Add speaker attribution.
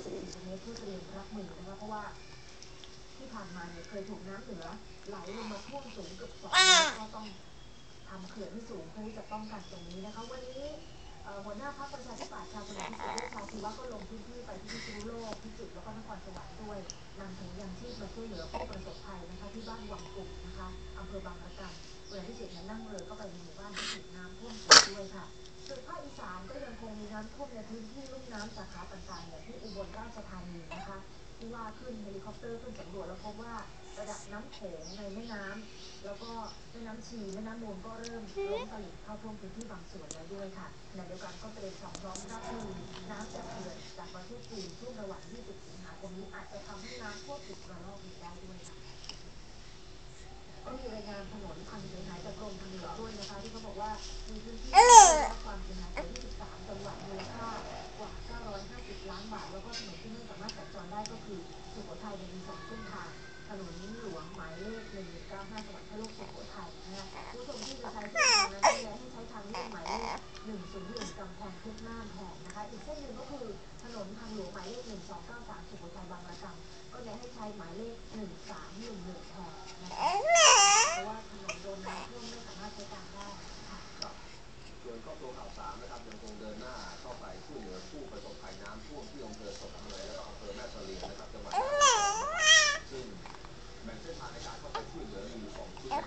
Speaker 1: 50เซนติเมตรเพื่อเตรียมรับมือนะคะเพราะว่า ที่ผ่านมาเนี่ยเคยถูกน้ำเหนือไหลลงมาท่วมสูงเกือบสองเมตรก็ต้องทำเขื่อนให้สูงเพื่อที่จะป้องกันตรงนี้นะคะวันนี้หัวหน้าพรรคประชาธิปัตย์ชาวพลังพิเศษชาวศิวะก็ลงพื้นที่ไปที่พิษณุโลกพิจิตรแล้วก็นครสวรรค์ด้วยนำถุงยางชีพมาช่วยเหลือผู้ประสบภัยนะคะที่บ้านวังกลุ่มนะคะอำเภอบางระกำเวลาที่เจ็ดนั้นนั่งเรือก็ไปในหมู่บ้านที่ถูกน้ำ น้ำท่วมในพื้นที่ลุ่มน้ำสาขาต่างๆอย่างที่อุบลราชธานีนะคะที่ว่าขึ้นเฮลิคอปเตอร์ขึ้นสำรวจแล้วพบว่าระดับน้ำโขงในแม่น้ำแล้วก็แม่น้ำชีแม่น้ำมูลก็เริ่มล้นตลิ่งเข้าท่วมพื้นที่บางส่วนแล้วด้วยค่ะขณะเดียวกันก็เตรียมสำรองรับมือน้ำจากเขื่อนจากประเทศจีนช่วงระหว่าง20สิงหาคมนี้อาจจะทำให้น้ำท่วมอีกระลอกหนึ่งได้ด้วยค่ะก็มีรายงานถนนพังเสียหายจากกรมทาง ห้าสุขุมวิทผู้ชมที่จะใช้ทางหมายเลข100กำแพงเพชรนั่นแหละนะคะ อีกเส้นหนึ่งก็คือถนนทางหลวงหมายเลขหนึ่งสองเก้าสามสุโขทัยบางระกำก็จะให้ใช้หมายเลขหนึ่งสามหนึ่งหนึ่งแทนนะคะเพราะว่าถนนโดนน้ำท่วมไม่สามารถใช้การได้ค่ะส่วนครอบครัวข่าวสามนะครับยังคงเดินหน้าเข้าไป 哎